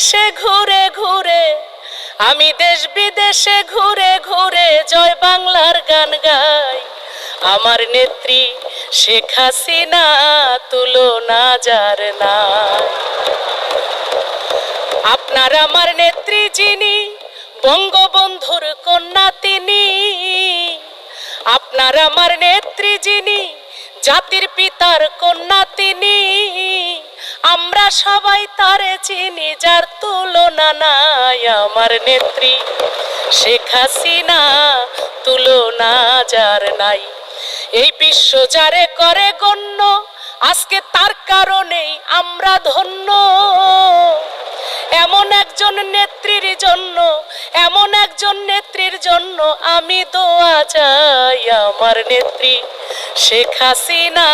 বিদেশে ঘুরে ঘুরে, আমি দেশ বিদেশে ঘুরে ঘুরে জয় বাংলার গান গাই। আমার নেত্রী শেখ হাসিনা, তুলনা যার নাই। আপনার আমার নেত্রী যিনি, বঙ্গবন্ধুর কন্যা তিনি। আপনার আমার নেত্রী যিনি, জাতির পিতার কন্যা তিনি। আমরা সবাই তারে চিনি, যার তুলনা নাই আমার নেত্রী। শেখ হাসিনা তুলনা যার নাই। এই বিশ্ব যারে করে গণ্য, আজকে তার কারণেই আমরা ধন্য। এমন একজন নেত্রীর জন্য, এমন একজন নেত্রীর জন্য আমি দোয়া চাই আমার নেত্রী। শেখ হাসিনা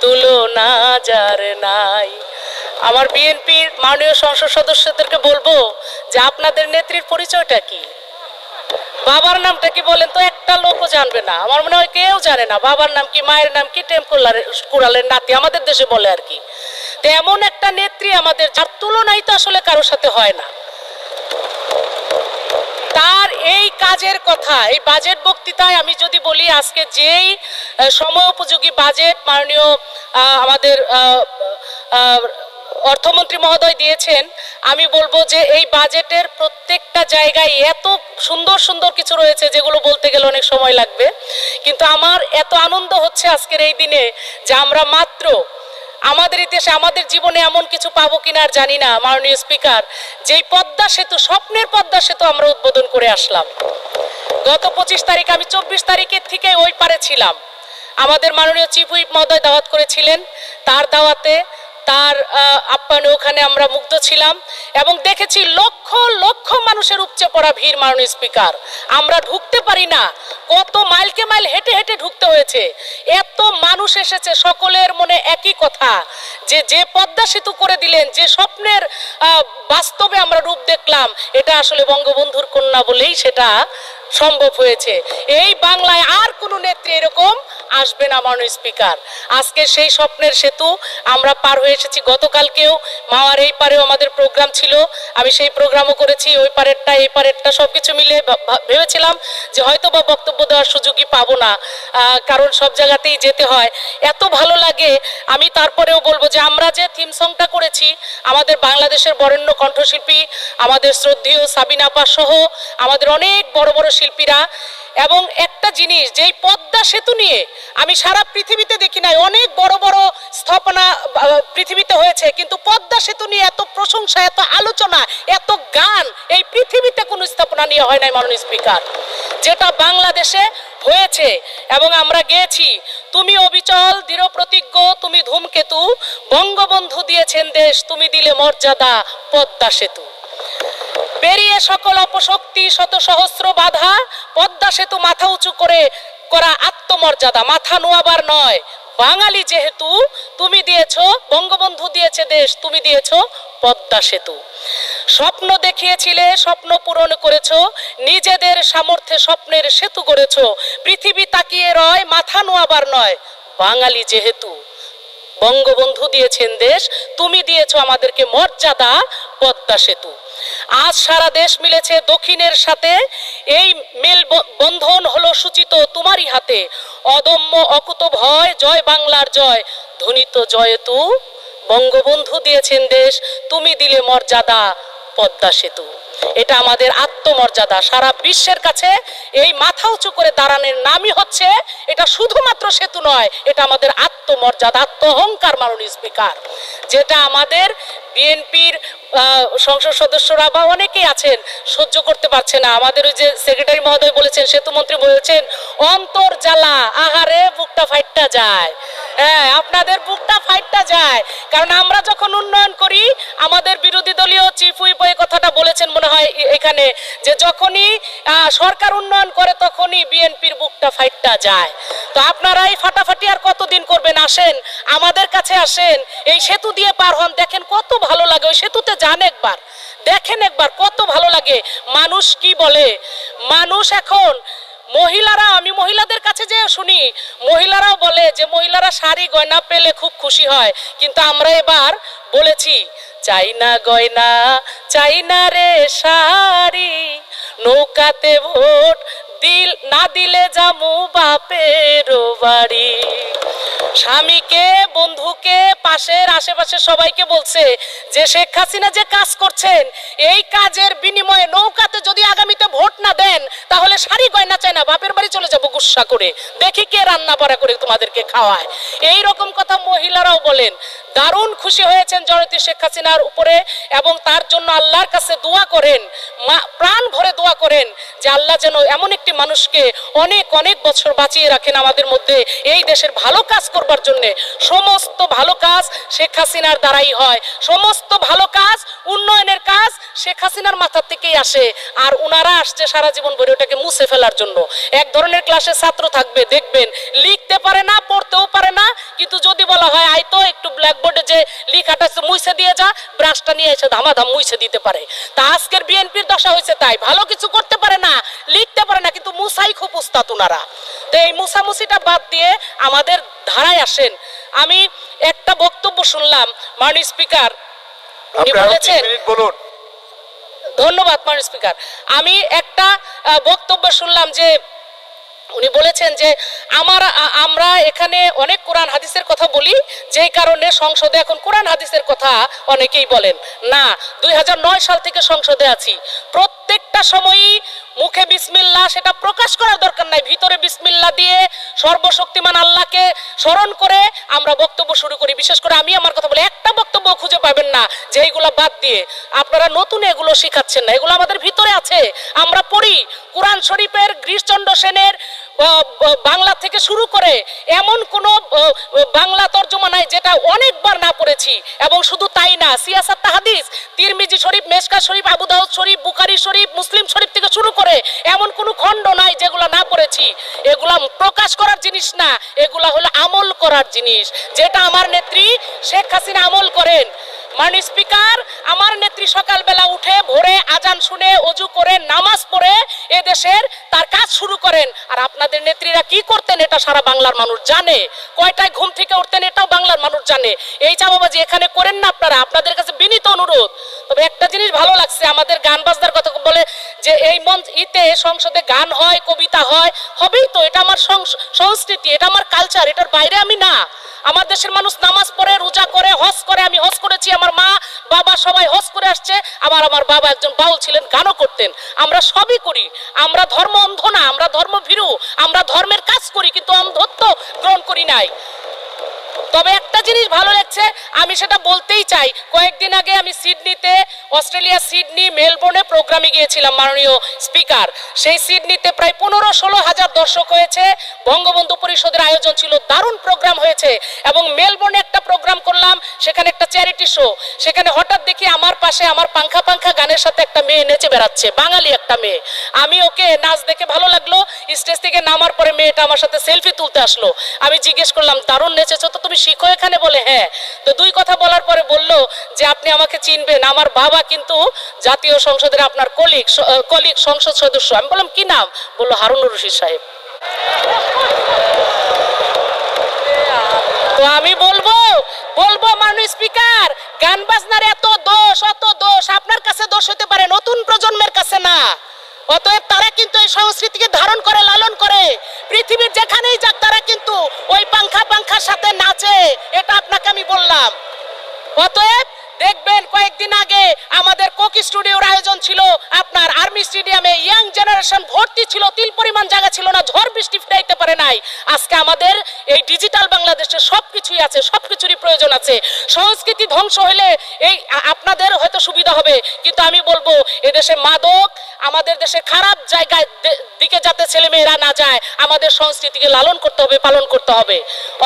তুলনা যার নাই। আমার বিএনপির মাননীয় সংসদ সদস্যদেরকে বলব যে আপনাদের নেত্রীর পরিচয়টা কি? বাবার নামটা কি বলেন তো? একটা লোকও জানবে না। আমার মনে হয় কেউ জানে না। বাবার নাম কি, মায়ের নাম কি টেম কুড়ালের নাতি? আমাদের দেশে বলে আর কি। এমন একটা নেত্রী আমাদের, যার তুলনাই তো আসলে কারোর সাথে হয় না। তার এই কাজের কথা, এই বাজেট বক্তৃতায় আমি যদি বলি, আজকে যেই সময় উপযোগী বাজেট মাননীয় আমাদের অর্থমন্ত্রী মহোদয় দিয়েছেন, আমি বলব যে এই বাজেটের প্রত্যেকটা জায়গায় এত সুন্দর সুন্দর কিছু রয়েছে যেগুলো বলতে গেলে অনেক সময় লাগবে। কিন্তু আমার এত আনন্দ হচ্ছে আজকের এই দিনে যে আমরা মাত্র আমাদের ইতিহাসে আমাদের জীবনে এমন কিছু পাবো কিনা আর জানি না, মাননীয় স্পিকার। যেই পদ্মা সেতু, স্বপ্নের পদ্মা সেতু আমরা উদ্বোধন করে আসলাম। গত পঁচিশ তারিখ, আমি চব্বিশ তারিখের থেকে ওই পারে ছিলাম। আমাদের মাননীয় চিফ হুইপ মহোদয় দাওয়াত করেছিলেন। তার দাওয়াতে তার আপ্যায়নে ওখানে আমরা মুগ্ধ ছিলাম এবং দেখেছি লক্ষ লক্ষ মানুষের উপচে পড়া ভিড় মাননীয় স্পিকার। আমরা ঢুকতে পারি না। কত মাইলকে মাইল হেঁটে হেঁটে ঢুকতে হয়েছে। এত মানুষ এসেছে সকলের মনে একই কথা, যে যে পদ্মা সেতু করে দিলেন, যে স্বপ্নের বাস্তবে আমরা রূপ দেখলাম, এটা আসলে বঙ্গবন্ধুর কন্যা বলেই সেটা সম্ভব হয়েছে। এই বাংলায় আর কোনো নেত্রী এরকম আসবে না, মাননীয় স্পিকার। আজকে সেই স্বপ্নের সেতু আমরা পার হয়ে এসেছি। গতকালকেও মাওয়ার এই পারেও আমাদের প্রোগ্রাম ছিল। আমি সেই প্রোগ্রামও করেছি, ওই পারেরটা, এই পারেরটা সব কিছু মিলে ভেবেছিলাম যে হয়তো বা বক্তব্য দেওয়ার সুযোগই পাবো না। কারণ সব জায়গাতেই যেতে হয়। এত ভালো লাগে, আমি তারপরেও বলব যে আমরা যে থিম সংটা করেছি, আমাদের বাংলাদেশের বরেণ্য কণ্ঠশিল্পী, আমাদের শ্রদ্ধেয় সাবিনা আপা সহ আমাদের অনেক বড় বড় শিল্পীরা এবং একটা জিনিস, যেই পদ্মা সেতু নিয়ে আমি সারা পৃথিবীতে দেখি নাই, অনেক বড় বড় স্থাপনা পৃথিবীতে হয়েছে, কিন্তু পদ্মা সেতু নিয়ে এত প্রশংসা, এত আলোচনা, এত গান, এই পৃথিবীতে কোনো স্থাপনা নিয়ে হয় নাই মাননীয় স্পিকার। যেটা বাংলাদেশে হয়েছে এবং আমরা গেছি তুমি অবিচল, দৃঢ় প্রতিজ্ঞ, তুমি ধূমকেতু, বঙ্গবন্ধু দিয়েছেন দেশ, তুমি দিলে মর্যাদা পদ্মা সেতু। পেরিয়ে সকল অপশক্তি শত সহস্র বাধা, পদ্মা সেতু মাথা উঁচু করে করা আত্মমর্যাদা, মাথা নোয়াবার নয়। বাঙালি যেহেতু, তুমি দিয়েছ, বঙ্গবন্ধু দিয়েছে দেশ, তুমি দিয়েছ পদ্মা সেতু। স্বপ্ন দেখিয়েছিলে, স্বপ্ন পূরণ করেছ, নিজেদের সামর্থ্যে স্বপ্নের সেতু গড়েছো। পৃথিবী তাকিয়ে রয়, মাথা নোয়াবার নয়। বাঙালি যেহেতু, বঙ্গবন্ধু দিয়েছেন দেশ, তুমি দিয়েছ আমাদেরকে মর্যাদা, পদ্মা সেতু। আজ সারা দেশ মিলেছে দক্ষিণের সাথে। এই মেল বন্ধন হলো সূচিত তোমারই হাতে। অদম্য অকুত ভয়, জয় বাংলার জয়। ধ্বনিত জয়তু বঙ্গবন্ধু দিয়েছেন দেশ, তুমি দিলে মর্যাদা, পদ্মা সেতু। এটা আমাদের আত্মমর্যাদা। সারা বিশ্বের কাছে এই মাথা উঁচু করে দাঁড়ানোর নামই হচ্ছে, এটা শুধুমাত্র সেতু নয়, এটা আমাদের আত্মমর্যাদা আত্ম অহংকার মাননীয় স্পিকার। যেটা আমাদের বিএনপির সংসদ সদস্যরা বা অনেকেই আছেন, সহ্য করতে পারছে না। আমাদের ওই যে সেক্রেটারি মহোদয় বলেছেন, সেতু মন্ত্রী বলেছেন, অন্তর জ্বালা, আহারে বুকটা ফাইটটা যায়। হ্যাঁ আপনাদের বুকটা ফাইটটা যায়। কারণ আমরা যখন উন্নয়ন করি, আমাদের বিরোধী দলীয় চিফ হুইপ কথাটা বলেছেন মনে হয় এখানে যে যখনই সরকার উন্নয়ন করে তখনই বিএনপির বুকটা ফাইটটা যায়। তো আপনারাই ফাটাফাটি আর কতদিন করবেন? আসেন, আমাদের কাছে আসেন। এই সেতু দিয়ে পার হন। দেখেন কত ভালো লাগে। ওই সেতুতে যান একবার। দেখেন একবার কত ভালো লাগে। মানুষ কি বলে? মানুষ এখন মহিলারা, আমি মহিলাদের কাছে যে শুনি। মহিলারাও বলে যে, মহিলারা শাড়ি, গয়না পেলে খুব খুশি হয়। কিন্তু আমরা এবার বলেছি, চাই না গয়না, চাই না রে শাড়ি, নৌকাতে ভোট দিল, না দিলে যামু বাপের বাড়ি। স্বামীকে বন্ধুকে পাশের আশেপাশে সবাইকে বলছে যে শেখ হাসিনা যে কাজ করছেন, এই কাজের বিনিময়ে নৌকাতে যদি আগামীতে ভোট না দেন, তাহলে শাড়ি গয়না চায় না, বাপের বাড়ি চলে যাব গুসা করে। দেখি কে রান্না বাড়া করে তোমাদেরকে খাওয়ায়। এই রকম কথা মহিলারাও বলেন। দারুণ খুশি হয়েছেন জনতি শেখ হাসিনার উপরে এবং তার জন্য আল্লাহর কাছে দোয়া করেন প্রাণ ভরে দোয়া করেন যে আল্লাহ যেন এমন একটি মানুষকে অনেক অনেক বছর বাঁচিয়ে রাখেন আমাদের মধ্যে এই দেশের ভালো কাজ করবার জন্য। সমস্ত ভালো কাজ শেখ হাসিনার দ্বারাই হয়। সমস্ত ভালো কাজ উন্নয়নের কাজ শেখ হাসিনার মাথার থেকেই আসে। আর উনারা আসছে সারা জীবন ভরে ওটাকে মুছে ফেলার জন্য। এক ধরনের ক্লাসে ছাত্র থাকবে, দেখবেন। লিখতে পারে না, পড়তেও পারে না, কিন্তু যদি বলা হয় আই তো একটু ব্ল্যাকবোর্ডে যে লিখাটা মুছে দিয়ে যা ব্রাশটা নিয়ে এসে ধামাধাম মুছে দিতে পারে। তা আজকের বিএনপির দশা হয়েছে তাই ভালো কিছু করতে পারে না লিখতে পারে না কিন্তু মুসাই খুব উস্তাদ উনারা। তো এই মুসামুসিটা বাদ দিয়ে আমাদের ধারায় আসেন। আমি একটা বক্তব্য শুনলাম মাননীয় স্পিকার উনি আপনি বলেছেন মিনিট বলুন। ধন্যবাদ মাননীয় স্পিকার। আমি একটা বক্তব্য শুনলাম যে উনি বলেছেন যে, আমার আমরা এখানে অনেক কোরআন হাদিসের কথা বলি, যেই কারণে সংসদে এখন কোরআন হাদিসের কথা অনেকেই বলেন। না, দুই হাজার নয় সাল থেকে সংসদে আছি। প্রত্যেকটা সময়ই মুখে বিসমিল্লা সেটা প্রকাশ করার দরকার নাই। ভিতরে বিসমিল্লা দিয়ে সর্বশক্তিমান আল্লাহকে স্মরণ করে আমরা বক্তব্য শুরু করি। বিশেষ করে আমি আমার কথা বলি, একটা বক্তব্য খুঁজে পাবেন না যে এইগুলো বাদ দিয়ে। আপনারা নতুন এগুলো শিখাচ্ছেন না। এগুলো আমাদের ভিতরে আছে। আমরা পড়ি। কোরআন শরীফের গ্রীশচন্দ্র সেনের বাংলা থেকে শুরু করে এমন কোন বাংলা তর্জমা নাই যেটা অনেকবার না পড়েছি। এবং শুধু তাই না, সিয়াসাত তাহাদিস, তিরমিজি শরীফ, মেশকা শরীফ, আবু দাউদ শরীফ, বুখারি শরীফ, মুসলিম শরীফ থেকে শুরু করে এমন কোনো খণ্ড নাই যেগুলো না পড়েছি। এগুলা প্রকাশ করার জিনিস না, এগুলা হলো আমল করার জিনিস। যেটা আমার নেত্রী শেখ হাসিনা আমল করেন। মাননীয় স্পিকার, আমার নেত্রী সকালবেলা উঠে ভোরে আজান শুনে অজু করে নামাজ পড়ে এদেশের দেশের তার কাজ শুরু করেন। আর আপনাদের নেত্রীরা কি করতেন এটা সারা বাংলার মানুষ জানে। কয়টায় ঘুম থেকে উঠতেন এটাও বাংলার মানুষ জানে। এই চাপাবাজি এখানে করেন না আপনারা, আপনাদের কাছে বিনীত অনুরোধ। তবে একটা জিনিস ভালো লাগছে, আমাদের গান বাজনার কথা বলে যে এই মঞ্চ ইতে সংসদে গান হয়, কবিতা হয়, হবেই তো। এটা আমার সংস- সংস্কৃতি, এটা আমার কালচার এটার বাইরে আমি না। আমার দেশের মানুষ নামাজ পড়ে, রোজা করে, হজ করে, আমি হজ করেছি, আমার মা, বাবা সবাই হজ করে আসছে, আবার আমার বাবা একজন বাউল ছিলেন, গানও করতেন। আমরা সবই করি। আমরা ধর্ম অন্ধ না, আমরা ধর্ম ভীরু আমরা ধর্মের কাজ করি, কিন্তু অন্ধত্ব গ্রহণ করি নাই। লাগছে আমি সেটা বলতেই চাই। কয়েকদিন আগে আমি সিডনিতে, অস্ট্রেলিয়া সিডনি, মেলবোর্নে প্রোগ্রামে গিয়েছিলাম মাননীয় স্পিকার। সেই সিডনিতে প্রায় পনেরো ষোলো হাজার দর্শক হয়েছে। বঙ্গবন্ধু পরিষদের আয়োজন ছিল, দারুণ প্রোগ্রাম হয়েছে এবং মেলবোর্নে একটা প্রোগ্রাম করলাম, সেখানে একটা চ্যারিটি শো। সেখানে হঠাৎ দেখি আমার পাশে আমার পাংখা পাংখা গানের সাথে একটা মেয়ে নেচে বেড়াচ্ছে, বাঙালি একটা মেয়ে। আমি ওকে নাচ দেখে ভালো লাগল, স্টেজ থেকে নামার পরে মেয়েটা আমার সাথে সেলফি তুলতে আসলো। আমি জিজ্ঞেস করলাম, দারুণ নেচেছো তো তুমি শিখো এখানে? বলে হ্যাঁ। তো দুই কথা বলার পরে বলল যে আপনি আমাকে চিনবেন। আমার বাবা কিন্তু জাতীয় সংসদের আপনার কলিগ কলিগ সংসদ সদস্য। আমি বললাম, কি নাম? বলল, হারুনুর রশিদ সাহেব। তো আমি বলব বলব মাননীয় স্পিকার, গান বাজনার এত দোষ, অত দোষ। আপনার কাছে দোষ হতে পারে, নতুন প্রজন্মের কাছে না। অতএব তারা কিন্তু এই সংস্কৃতিকে ধারণ করে, লালন করে। পৃথিবীর যেখানেই যাক, তারা কিন্তু ওই পাংখা পাংখার সাথে নাচে। এটা আপনাকে আমি বললাম। অতএব দেখবেন, কয়েকদিন আগে আমাদের কোক স্টুডিওর আয়োজন ছিল। আপনার আর্মি স্টেডিয়ামে ইয়াং জেনারেশন ভর্তি ছিল, তিল পরিমাণ জায়গা ছিল না, ঝড় বৃষ্টি ফিরাইতে পারে নাই। আজকে আমাদের এই ডিজিটাল বাংলাদেশে সব কিছুই আছে সব কিছুরই প্রয়োজন আছে। সংস্কৃতি ধ্বংস হলে এই আপনাদের হয়তো সুবিধা হবে, কিন্তু আমি বলব, এদেশে মাদক, আমাদের দেশে খারাপ জায়গায় দিকে যাতে ছেলেমেয়েরা না যায়, আমাদের সংস্কৃতিকে লালন করতে হবে, পালন করতে হবে।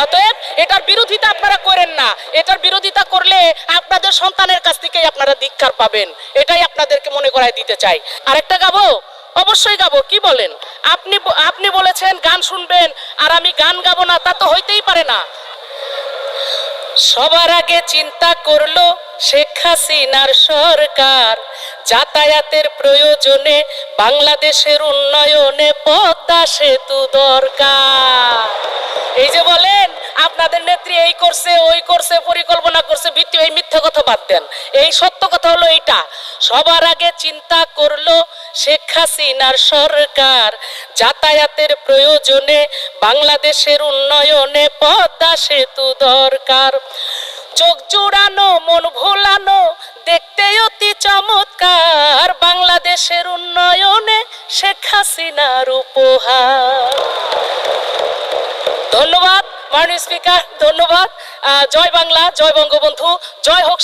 অতএব, এটার বিরোধিতা আপনারা করেন না। এটার বিরোধিতা করলে আপনাদের সন্তানের কাছ থেকেই আপনারা ধিক্কার পাবেন। এটাই আপনাদেরকে মনে করায় দিতে চাই। আরেকটা গাবো? অবশ্যই গাবো। কি বলেন? আপনি আপনি বলেছেন, গান শুনবেন, আর আমি গান গাবো না, তা তো হইতেই পারে না। সবার আগে চিন্তা করল শেখ হাসিনার সরকার। যাতায়াতের প্রয়োজনে বাংলাদেশের উন্নয়নে পদ্মা সেতু দরকার। এই যে বলেন আপনাদের নেত্রী এই করছে, ওই করছে, পরিকল্পনা করছে, ভিত্তি এই মিথ্যা কথা বাদ দেন। এই সত্য কথা হলো এইটা। সবার আগে চিন্তা করল শেখ হাসিনার সরকার। যাতায়াতের প্রয়োজনে বাংলাদেশের উন্নয়নে পদ্মা সেতু দরকার। চোখ জুড়ানো, মন ভোলানো দেখতে অতি চমৎকার। বাংলাদেশের উন্নয়নে শেখ হাসিনার উপহার। ধন্যবাদ। মাননীয় স্পিকার ধন্যবাদ। জয় বাংলা জয় বঙ্গবন্ধু জয় হোক